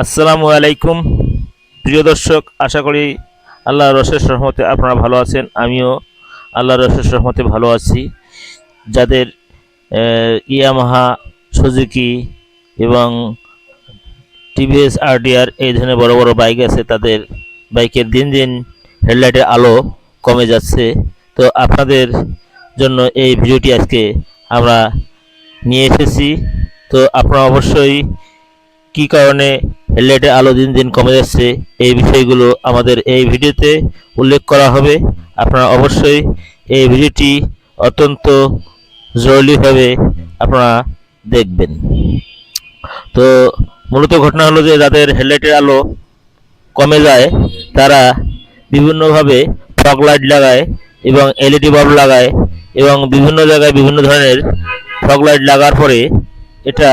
আসসালামু আলাইকুম। প্রিয় দর্শক, আশা করি আল্লাহ রসের রহমতে আপনারা ভালো আছেন। আমিও আল্লাহ রসের রহমতে ভালো আছি। যাদের ইয়ামাহা, সুজুকি এবং টিভিএস আরটিআর এই ধরনের বড় বড় বাইক আছে, তাদের বাইকের দিন দিন হেডলাইটের আলো কমে যাচ্ছে। তো আপনাদের জন্য এই ভিডিওটি আজকে আমরা নিয়ে এসেছি। তো আপনারা অবশ্যই কী কারণে হেডলাইটের আলো দিন দিন কমে যাচ্ছে। এই বিষয়গুলো আমাদের এই ভিডিওতে উল্লেখ করা হবে। আপনারা অবশ্যই এই ভিডিওটি অত্যন্ত জরুরিভাবে আপনারা দেখবেন। তো মূলত ঘটনা হলো যে যাদের হেডলাইটের আলো কমে যায়, তারা বিভিন্নভাবে ফগ লাইট লাগায় এবং এলইডি বাল্ব লাগায় এবং বিভিন্ন জায়গায় বিভিন্ন ধরনের ফগ লাইট লাগার পরে এটা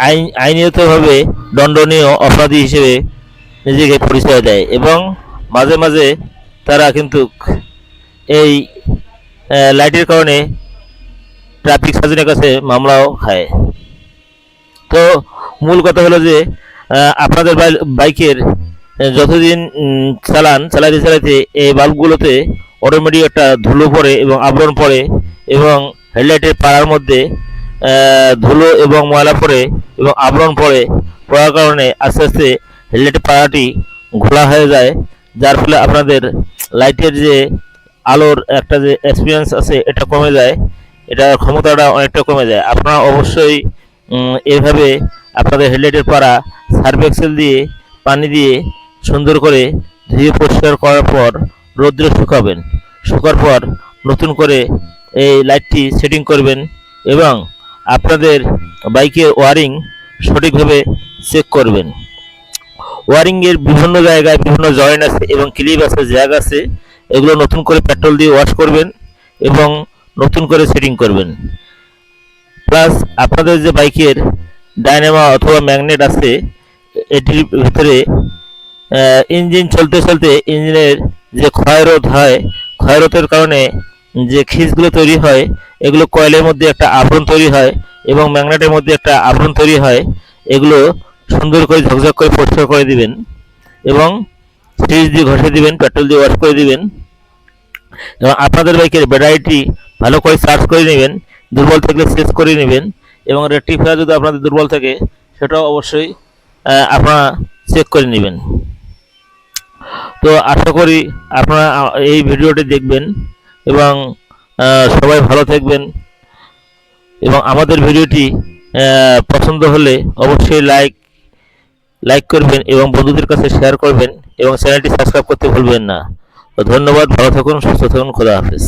আইন আইনগতভাবে দণ্ডনীয় অপরাধী হিসেবে নিজেকে পরিচয় দেয় এবং মাঝে মাঝে তারা কিন্তু এই লাইটের কারণে ট্রাফিক সার্জনের কাছে মামলাও খায়। তো মূল কথা হলো যে আপনাদের বাই- বাইকের যতদিন চালান, চালাতে চালাতে এই বাল্বগুলোতে অটোমেটিক একটা ধুলো পড়ে এবং আবরণ পড়ে এবং হেডলাইটের পাড়ার মধ্যে ধুলো এবং ময়লা পড়ে এবং আবরণ পড়ে পড়ার কারণে আস্তে আস্তে হেডলাইটের পাড়াটি ঘোলা হয়ে যায় যার ফলে আপনাদের লাইটের যে আলোর একটা যে এক্সপিরিয়েন্স আছে এটা কমে যায়। এটার ক্ষমতাটা অনেকটা কমে যায়। আপনারা অবশ্যই উম, এইভাবে আপনাদের হেডলাইটের পাড়া সার্ফ এক্সেল দিয়ে পানি দিয়ে সুন্দর করে ধুয়ে পরিষ্কার করার পর রৌদ্রে শুকাবেন। শুকার পর নতুন করে এই লাইটটি সেটিং করবেন এবং আপনাদের বাইকের ওয়ারিং সঠিকভাবে চেক করবেন। ওয়ারিংয়ের বিভিন্ন জায়গায় বিভিন্ন জয়েন্ট আছে এবং ক্লিপ আছে, জ্যাগ আছে। এগুলো নতুন করে পেট্রোল দিয়ে ওয়াশ করবেন এবং নতুন করে সেটিং করবেন। প্লাস আপনাদের যে বাইকের ডায়নামা অথবা ম্যাগনেট আছে, এটির ভিতরে ইঞ্জিন চলতে চলতে ইঞ্জিনের যে ক্ষয়রোধ হয়, ক্ষয়রোধের কারণে যে খিসগুলো তৈরি হয়, এগুলো কয়েলের মধ্যে একটা আবরণ তৈরি হয় এবং ম্যাগনেটের মধ্যে একটা আবরণ তৈরি হয়, এগুলো সুন্দর করে ঝকঝক করে পরিষ্কার করে দিবেন এবং ফ্রিজ দিয়ে ঘষে দিবেন, পেট্রোল দিয়ে ওয়াশ করে দিবেন। এবং আপনাদের বাইকের ব্যাটারিটি ভালো করে চার্জ করে নেবেন, দুর্বল থাকলে চেঞ্জ করে নেবেন এবং রেক্টিফায়ার যদি আপনাদের দুর্বল থাকে, সেটাও অবশ্যই আপনারা চেক করে নেবেন। তো আশা করি আপনারা এই ভিডিওটি দেখবেন। এবং সবাই ভালো থাকবেন। এবং আমাদের ভিডিওটি পছন্দ হলে অবশ্যই লাইক লাইক করবেন এবং বন্ধুদের কাছে শেয়ার করবেন এবং চ্যানেলটি সাবস্ক্রাইব করতে ভুলবেন না। ধন্যবাদ, ভালো থাকুন, সুস্থ থাকুন, খোদা হাফেজ।